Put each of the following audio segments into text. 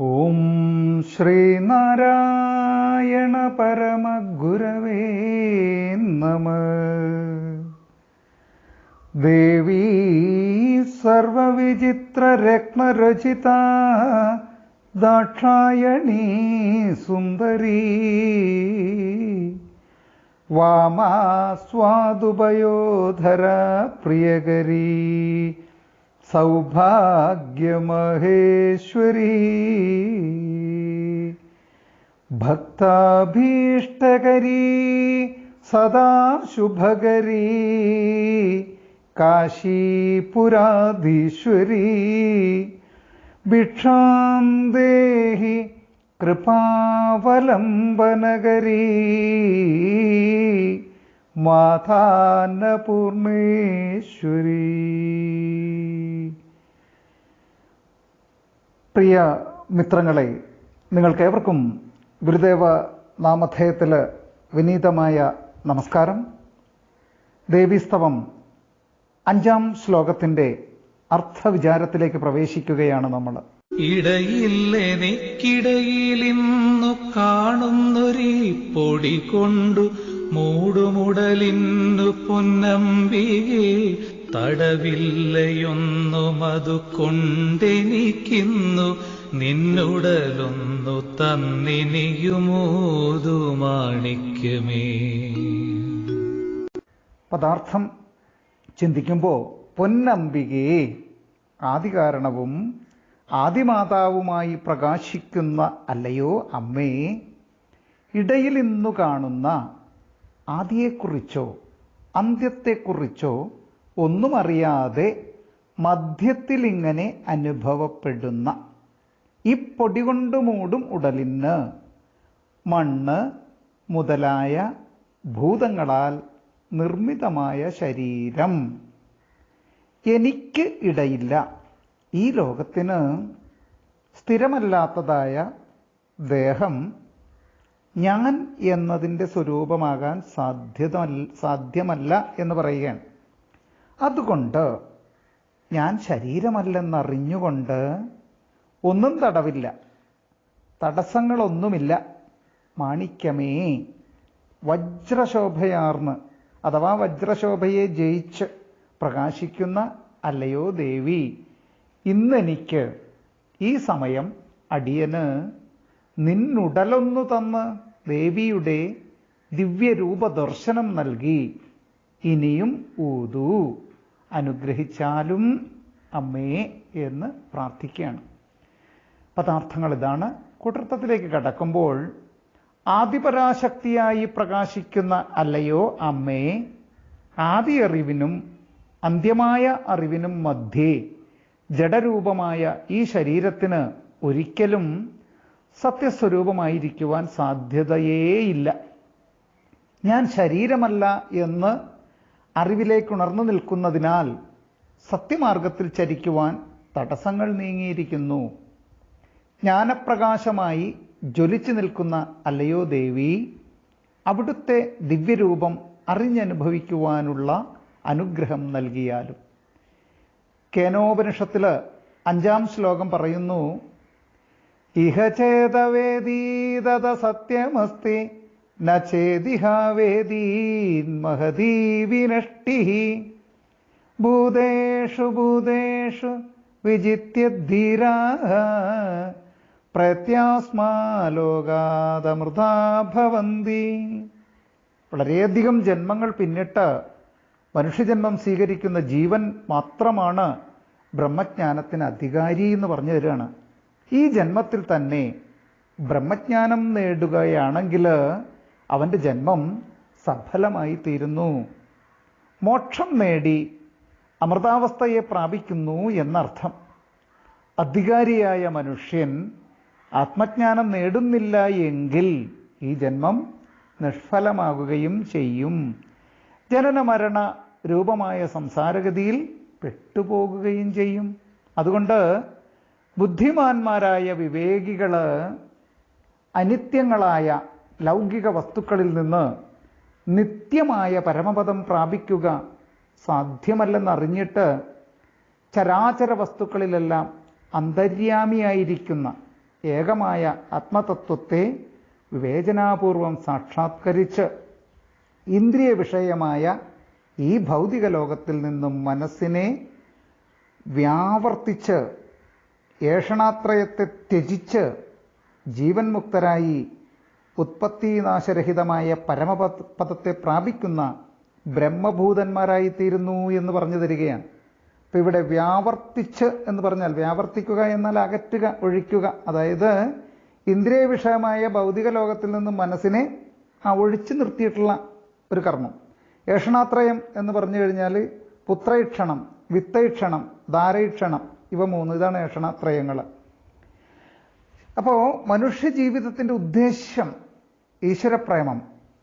ഓം ശ്രീനാരായണ പരമഗുരവേ നമ. ദേവീ സർവവിചിത്രരത്നരചിത ദാക്ഷായണീ സുന്ദരീ. വാമാസ്വാദുപയോധര सौभाग्यमहेश्वरी। भक्ताभीष्टकरी सदा शुभकरी काशीपुराधीश्वरी। भिक्षां देहि कृपावलम्बनगरी। മാതാന്നപൂർണേശ്വരീ. പ്രിയ മിത്രങ്ങളെ നിങ്ങൾക്കേവർക്കും ഗുരുദേവ നാമധേയത്തിൽ വിനീതമായ നമസ്കാരം. ദേവീസ്തവം അഞ്ചാം ശ്ലോകത്തിന്റെ അർത്ഥവിചാരത്തിലേക്ക് പ്രവേശിക്കുകയാണ് നമ്മൾ ഇടയില്ലെനിക്കിടയിലിന്നു കാണുന്നൊരീ പൊടി കൊണ്ടു മൂടുമുടലിന്നു പൊന്നമ്പിയെ തടവില്ലയൊന്നു മതു കൊണ്ടെനിക്കുന്നു നിന്നുടലൊന്നു തന്നിനിയുമോതു മാണിക്യമേ പദാർത്ഥം ചിന്തിക്കുമ്പോൾ പൊന്നമ്പികയെ ആദികാരണവും ആദിമാതാവുമായി പ്രകാശിക്കുന്ന അല്ലയോ അമ്മേ? ഇടയിൽ ഇന്നു കാണുന്ന ആദിയെക്കുറിച്ചോ അന്ത്യത്തെക്കുറിച്ചോ ഒന്നും അറിയാതെ മധ്യത്തിലിങ്ങനെ അനുഭവപ്പെടുന്ന ഈ പൊടി കൊണ്ട് മൂടും ഉടലിന് മണ്ണ് മുതലായ ഭൂതങ്ങളാൽ നിർമ്മിതമായ ശരീരം. എനിക്ക് ഇടയില്ല. ഈ ലോകത്തിന് സ്ഥിരമല്ലാത്തതായ ദേഹം ഞാൻ എന്നതിന്റെ സ്വരൂപമാകാൻ സാധ്യത സാധ്യമല്ല എന്ന് പറയുകയാണ്. അതുകൊണ്ട് ഞാൻ ശരീരമല്ലെന്നറിഞ്ഞുകൊണ്ട് ഒന്നും തടവില്ല. തടസ്സങ്ങളൊന്നുമില്ല. മാണിക്യമേ വജ്രശോഭയാർന്ന് അഥവാ വജ്രശോഭയെ ജയിച്ച് പ്രകാശിക്കുന്ന അല്ലയോ ദേവി ഇന്നെനിക്ക് ഈ സമയം അടിയന് നിന്നുടലൊന്നു തന്ന് ദേവിയുടെ ദിവ്യരൂപ ദർശനം നൽകി. ഇനിയും ഊതു. അനുഗ്രഹിച്ചാലും അമ്മേ എന്ന് പ്രാർത്ഥിക്കുകയാണ്. പദാർത്ഥങ്ങൾ ഇതാണ്. കുട്ടർത്ഥത്തിലേക്ക് കടക്കുമ്പോൾ ആദിപരാശക്തിയായി പ്രകാശിക്കുന്ന അല്ലയോ അമ്മേ ആദി അറിവിനും അന്ത്യമായ അറിവിനും മധ്യേ ജഡരൂപമായ ഈ ശരീരത്തിന് ഒരിക്കലും സത്യസ്വരൂപമായിരിക്കുവാൻ സാധ്യതയേയില്ല. ഞാൻ ശരീരമല്ല എന്ന് അറിവിലേക്ക് ഉണർന്നു നിൽക്കുന്നതിനാൽ സത്യമാർഗത്തിൽ ചരിക്കുവാൻ തടസ്സങ്ങൾ നീങ്ങിയിരിക്കുന്നു. ജ്ഞാനപ്രകാശമായി ജ്വലിച്ചു നിൽക്കുന്ന അല്ലയോ ദേവി അവിടുത്തെ ദിവ്യരൂപം അറിഞ്ഞനുഭവിക്കുവാനുള്ള അനുഗ്രഹം നൽകിയാലും. കേനോപനിഷത്തിൽ അഞ്ചാം ശ്ലോകം പറയുന്നു ഇഹ ചേതവേദീതത സത്യമസ്തി ന ചേതിഹാവേദീൻ മഹതീ വിനഷ്ടി. ഭൂതേഷു ഭൂതേഷു വിജിത്യ ധീരാ പ്രത്യാസ്മാലോകാതമൃതാ ഭവന്തി. വളരെയധികം ജന്മങ്ങൾ പിന്നിട്ട് മനുഷ്യജന്മം സ്വീകരിക്കുന്ന ജീവൻ മാത്രമാണ് ബ്രഹ്മജ്ഞാനത്തിന് അധികാരി എന്ന് പറഞ്ഞു തരികയാണ്. ഈ ജന്മത്തിൽ തന്നെ ബ്രഹ്മജ്ഞാനം നേടുകയാണെങ്കിൽ അവന്റെ ജന്മം സഫലമായി തീരുന്നു മോക്ഷം നേടി അമൃതാവസ്ഥയെ പ്രാപിക്കുന്നു എന്നർത്ഥം. അധികാരിയായ മനുഷ്യൻ ആത്മജ്ഞാനം നേടുന്നില്ല എങ്കിൽ ഈ ജന്മം നിഷ്ഫലമാകുകയും ചെയ്യും. ജനന മരണ രൂപമായ സംസാരഗതിയിൽ പെട്ടുപോകുകയും ചെയ്യും. അതുകൊണ്ട് ബുദ്ധിമാന്മാരായ വിവേകികൾ അനിത്യങ്ങളായ ലൗകിക വസ്തുക്കളിൽ നിന്ന് നിത്യമായ പരമപദം പ്രാപിക്കുക സാധ്യമല്ലെന്നറിഞ്ഞിട്ട് ചരാചര വസ്തുക്കളിലെല്ലാം അന്തര്യാമിയായിരിക്കുന്ന ഏകമായ ആത്മതത്വത്തെ വിവേചനാപൂർവം സാക്ഷാത്കരിച്ച് ഇന്ദ്രിയ വിഷയമായ ഈ ഭൗതിക ലോകത്തിൽ നിന്നും മനസ്സിനെ വ്യാവർത്തിച്ച് ഏഷണാത്രയത്തെ ത്യജിച്ച് ജീവൻ മുക്തരായി ഉത്പത്തിനാശരഹിതമായ പരമപദത്തെ പ്രാപിക്കുന്ന ബ്രഹ്മഭൂതന്മാരായിത്തീരുന്നു എന്ന് പറഞ്ഞു തരികയാണ്. അപ്പം ഇവിടെ വ്യാവർത്തിച്ച് എന്ന് പറഞ്ഞാൽ വ്യാവർത്തിക്കുക എന്നാൽ അകറ്റുക ഒഴിക്കുക. അതായത് ഇന്ദ്രിയ വിഷയമായ ഭൗതിക ലോകത്തിൽ നിന്ന് മനസ്സിനെ ആ ഒഴിച്ചു നിർത്തിയിട്ടുള്ള ഒരു കർമ്മം. ഏഷണാത്രയം എന്ന് പറഞ്ഞു കഴിഞ്ഞാൽ പുത്രൈക്ഷണം വിത്തൈക്ഷണം ധാരൈക്ഷണം ഇവ മൂന്ന് ഇതാണ് ഏഷണാത്രയങ്ങൾ അപ്പോൾ മനുഷ്യ ജീവിതത്തിന്റെ ഉദ്ദേശ്യം ഈശ്വരപ്രേമം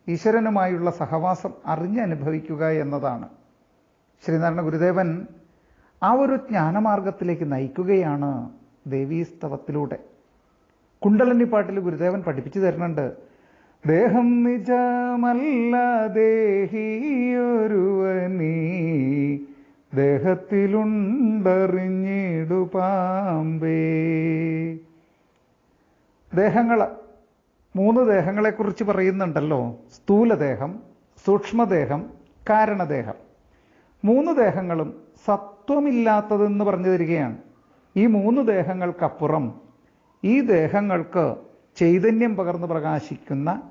ഈശ്വരനുമായുള്ള സഹവാസം അറിഞ്ഞനുഭവിക്കുക എന്നതാണ്. ശ്രീനാരായണ ഗുരുദേവൻ ആ ഒരു ജ്ഞാനമാർഗത്തിലേക്ക് നയിക്കുകയാണ് ദേവീസ്തവത്തിലൂടെ കുണ്ടലന്നി പാട്ടിൽ ഗുരുദേവൻ പഠിപ്പിച്ചു തരുന്നുണ്ട് ദേഹം നിജമല്ല ദേഹിയൊരുവനീ ദേഹത്തിലുണ്ടറിഞ്ഞിടു പാമ്പേ. ദേഹങ്ങൾ മൂന്ന് ദേഹങ്ങളെക്കുറിച്ച് പറയുന്നുണ്ടല്ലോ. സ്ഥൂലദേഹം സൂക്ഷ്മദേഹം കാരണദേഹം. മൂന്ന് ദേഹങ്ങളും സത്വമില്ലാത്തതെന്ന് പറഞ്ഞു തരികയാണ് ഈ മൂന്ന് ദേഹങ്ങൾക്കപ്പുറം ഈ ദേഹങ്ങൾക്ക് ചൈതന്യം പകർന്നു പ്രകാശിക്കുന്ന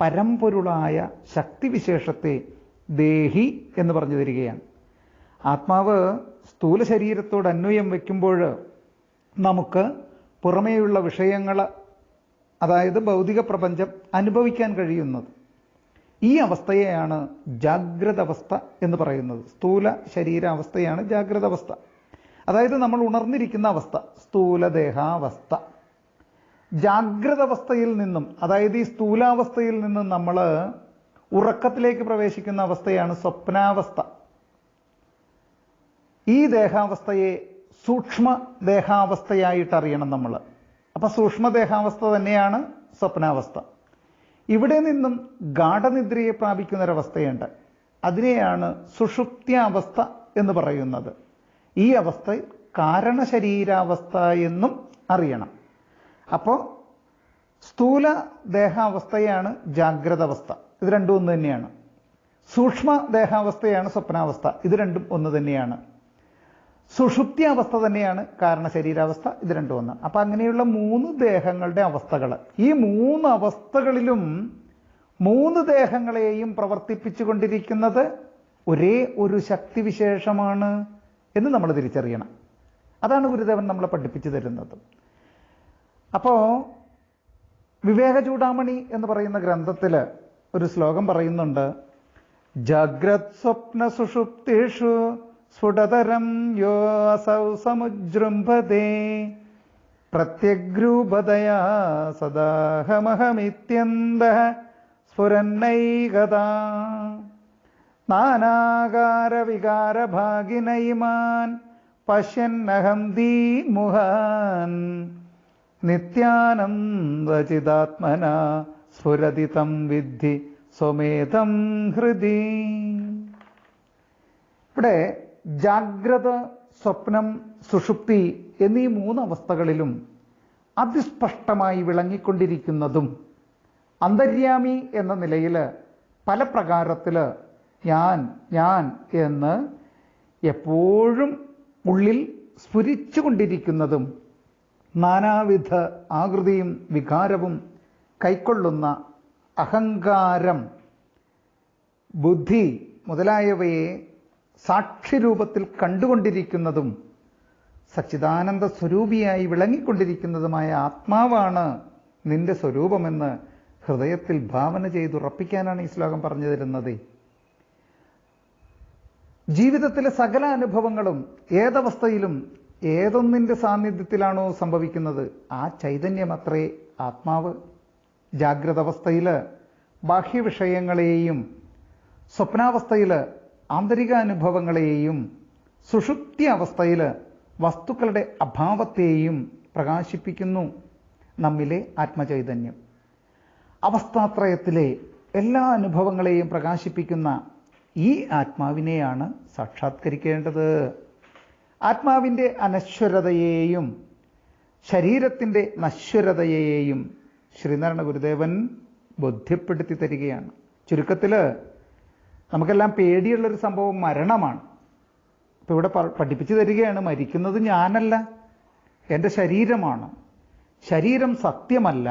പരമ്പൊരുളായ ശക്തിവിശേഷത്തെ ദേഹി എന്ന് പറഞ്ഞു തരികയാണ് ആത്മാവ് സ്ഥൂല ശരീരത്തോട് അന്വയം വയ്ക്കുമ്പോൾ നമുക്ക് പുറമേയുള്ള വിഷയങ്ങൾ അതായത് ഭൗതിക പ്രപഞ്ചം അനുഭവിക്കാൻ കഴിയുന്നത്. ഈ അവസ്ഥയെയാണ് ജാഗ്രത അവസ്ഥ എന്ന് പറയുന്നത്. സ്ഥൂല ശരീരാവസ്ഥയാണ് ജാഗ്രത അവസ്ഥ അതായത് നമ്മൾ ഉണർന്നിരിക്കുന്ന അവസ്ഥ സ്ഥൂലദേഹാവസ്ഥ. ജാഗ്രത അവസ്ഥയിൽ നിന്നും അതായത് ഈ സ്ഥൂലാവസ്ഥയിൽ നിന്നും നമ്മൾ ഉറക്കത്തിലേക്ക് പ്രവേശിക്കുന്ന അവസ്ഥയാണ് സ്വപ്നാവസ്ഥ. ഈ ദേഹാവസ്ഥയെ സൂക്ഷ്മ ദേഹാവസ്ഥയായിട്ട് അറിയണം നമ്മൾ അപ്പൊ സൂക്ഷ്മദേഹാവസ്ഥ തന്നെയാണ് സ്വപ്നാവസ്ഥ. ഇവിടെ നിന്നും ഗാഠനിദ്രയെ പ്രാപിക്കുന്നൊരവസ്ഥയുണ്ട്. അതിനെയാണ് സുഷുപ്ത്യാവസ്ഥ എന്ന് പറയുന്നത്. ഈ അവസ്ഥ കാരണശരീരാവസ്ഥ എന്നും അറിയണം. അപ്പോൾ സ്ഥൂല ദേഹാവസ്ഥയാണ് ജാഗ്രത അവസ്ഥ ഇത് രണ്ടും ഒന്ന് തന്നെയാണ്. സൂക്ഷ്മ ദേഹാവസ്ഥയാണ് സ്വപ്നാവസ്ഥ. ഇത് രണ്ടും ഒന്ന് തന്നെയാണ്. സുഷുപ്തി അവസ്ഥ തന്നെയാണ് കാരണ ശരീരാവസ്ഥ ഇത് രണ്ടും ഒന്ന്. അപ്പൊ അങ്ങനെയുള്ള മൂന്ന് ദേഹങ്ങളുടെ അവസ്ഥകൾ ഈ മൂന്ന് അവസ്ഥകളിലും മൂന്ന് ദേഹങ്ങളെയും പ്രവർത്തിപ്പിച്ചു കൊണ്ടിരിക്കുന്നത് ഒരേ ഒരു ശക്തിവിശേഷമാണ് എന്ന് നമ്മൾ തിരിച്ചറിയണം. അതാണ് ഗുരുദേവൻ നമ്മളെ പഠിപ്പിച്ചു തരുന്നത്. അപ്പോൾ വിവേക ചൂടാമണി എന്ന് പറയുന്ന ഗ്രന്ഥത്തിൽ ഒരു ശ്ലോകം പറയുന്നുണ്ട് ജഗ്രത് സ്വപ്ന സുഷുപ്തിഷു സ്ഫുടതരം യോ അസൗ സമുജൃംഭതേ പ്രത്യഗ്രൂപതയാ സദാഹമഹമിത്യന്ത സ്ഫുരന്നൈകതാ നാനാകാരവികാരഭാഗിനൈമാൻ പശ്യന്നഹം ദീമുഹാൻ നിത്യാനന്ദചിതാത്മന സ്ഫുരതി തം വിദ്ധി സ്വമേതം ഹൃദി ഇവിടെ ജാഗ്രത സ്വപ്നം സുഷുപ്തി എന്നീ മൂന്ന് അവസ്ഥകളിലും അതിസ്പഷ്ടമായി വിളങ്ങിക്കൊണ്ടിരിക്കുന്നതും അന്തര്യാമി എന്ന നിലയിൽ പല പ്രകാരത്തിൽ ഞാൻ ഞാൻ എന്ന് എപ്പോഴും ഉള്ളിൽ സ്ഫുരിച്ചുകൊണ്ടിരിക്കുന്നതും നാനാവിധ ആകൃതിയും വികാരവും കൈക്കൊള്ളുന്ന അഹങ്കാരം ബുദ്ധി മുതലായവയെ സാക്ഷിരൂപത്തിൽ കണ്ടുകൊണ്ടിരിക്കുന്നതും സച്ചിദാനന്ദ സ്വരൂപിയായി വിളങ്ങിക്കൊണ്ടിരിക്കുന്നതുമായ ആത്മാവാണ് നിന്റെ സ്വരൂപമെന്ന് ഹൃദയത്തിൽ ഭാവന ചെയ്തുറപ്പിക്കാനാണ് ഈ ശ്ലോകം പറഞ്ഞു തരുന്നത്. ജീവിതത്തിലെ സകല അനുഭവങ്ങളും ഏതവസ്ഥയിലും ഏതൊന്നിന്റെ സാന്നിധ്യത്തിലാണോ സംഭവിക്കുന്നത് ആ ചൈതന്യമത്രേ ആത്മാവ്. ജാഗ്രത അവസ്ഥയിൽ ബാഹ്യവിഷയങ്ങളെയും സ്വപ്നാവസ്ഥയിൽ ആന്തരിക അനുഭവങ്ങളെയും സുഷുപ്തി അവസ്ഥയിൽ വസ്തുക്കളുടെ അഭാവത്തെയും പ്രകാശിപ്പിക്കുന്നു നമ്മിലെ ആത്മചൈതന്യം. അവസ്ഥാത്രയത്തിലെ എല്ലാ അനുഭവങ്ങളെയും പ്രകാശിപ്പിക്കുന്ന ഈ ആത്മാവിനെയാണ് സാക്ഷാത്കരിക്കേണ്ടത്. ആത്മാവിന്റെ അനശ്വരതയെയും ശരീരത്തിന്റെ നശ്വരതയെയും ശ്രീനാരായണ ഗുരുദേവൻ ബോധ്യപ്പെടുത്തി തരികയാണ്. ചുരുക്കത്തിൽ നമുക്കെല്ലാം പേടിയുള്ളൊരു സംഭവം മരണമാണ്. അപ്പോൾ ഇവിടെ പഠിപ്പിച്ചു തരികയാണ് മരിക്കുന്നത് ഞാനല്ല. എന്റെ ശരീരമാണ്. ശരീരം സത്യമല്ല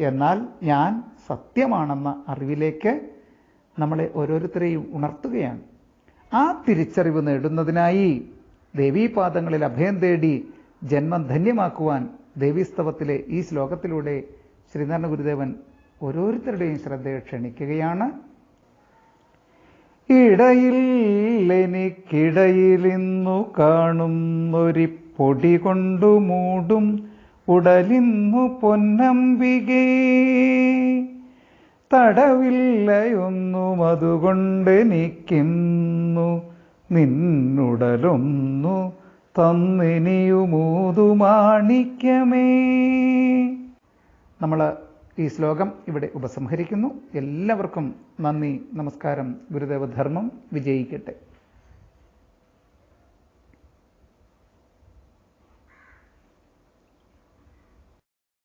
എന്നാൽ ഞാൻ സത്യമാണെന്ന അറിവിലേക്ക് നമ്മളെ ഓരോരുത്തരെയും ഉണർത്തുകയാണ്. ആ തിരിച്ചറിവ് നേടുന്നതിനായി ദേവീപാദങ്ങളിൽ അഭയം തേടി ജന്മം ധന്യമാക്കുവാൻ ദേവീസ്തവത്തിലെ ഈ ശ്ലോകത്തിലൂടെ ശ്രീനാരായണ ഗുരുദേവൻ ഓരോരുത്തരുടെയും ശ്രദ്ധയെ ക്ഷണിക്കുകയാണ്. ഇടയിൽ എനിക്കിടയിലിന്നു കാണുന്നൊരി പൊടി കൊണ്ടു മൂടും ഉടലിന്നു പൊന്നമ്പികേ. തടവില്ലയൊന്നും അതുകൊണ്ടെനിക്കിന്നു നിന്നുടലൊന്നു തന്നിനിയുമൂതുമാണിക്യമേ. നമ്മൾ ഈ ശ്ലോകം ഇവിടെ ഉപസംഹരിക്കുന്നു. എല്ലാവർക്കും നന്ദി നമസ്കാരം. ഗുരുദേവധർമ്മം വിജയിക്കട്ടെ.